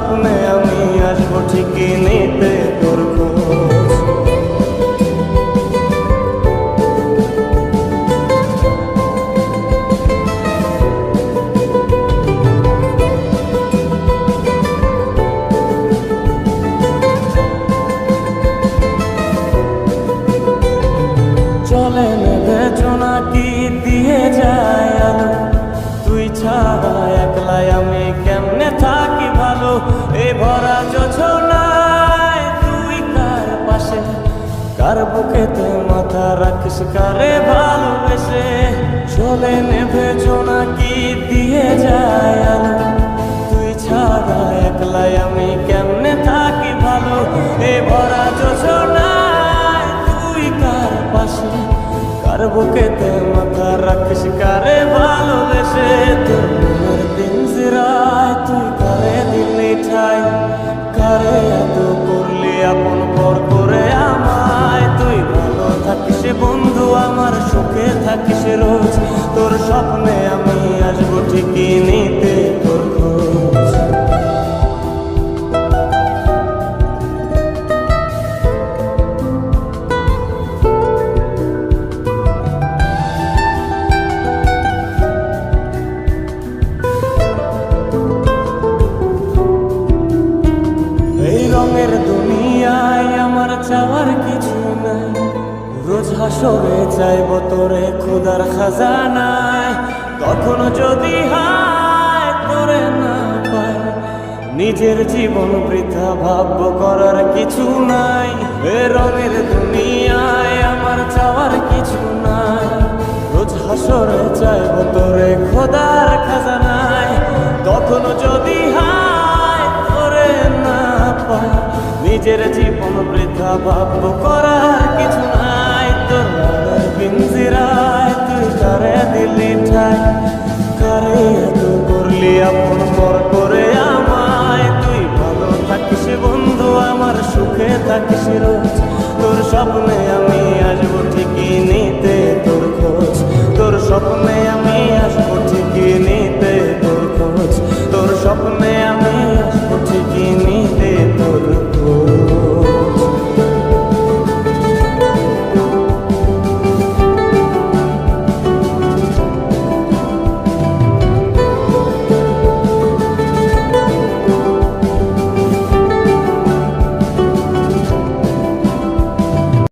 স্বপ্নে আমি আসব ঠিকই নিতে কারে ভালোবেসে চলে নেবে জোনাকি দিয়ে যায় আলো তুই ছাড়া একলাই আমি কেমনে থাকি ভালো? এ ভরা যোজনায় তুই কার পাশে? কার বুকেতে মাথা রাখিস? কারে ভালোবেসে চাওয়ার কিছু নাই। রোজ হাসরে চাইব তোরে খোদার খাজানায়। কখনো যদি হায় তোরে না নিজের জীবন বৃথা ভাব্য করার কিছু নাই। এ রঙের দুনিয়ায় আমার চাওয়ার কিছু নাই। রোজ হাসরে চাইব তোরে খোদার খাজানায়। কখনো যদি হায় তোরে না পাই, নিজের জীবন বৃথা ভাব্য করার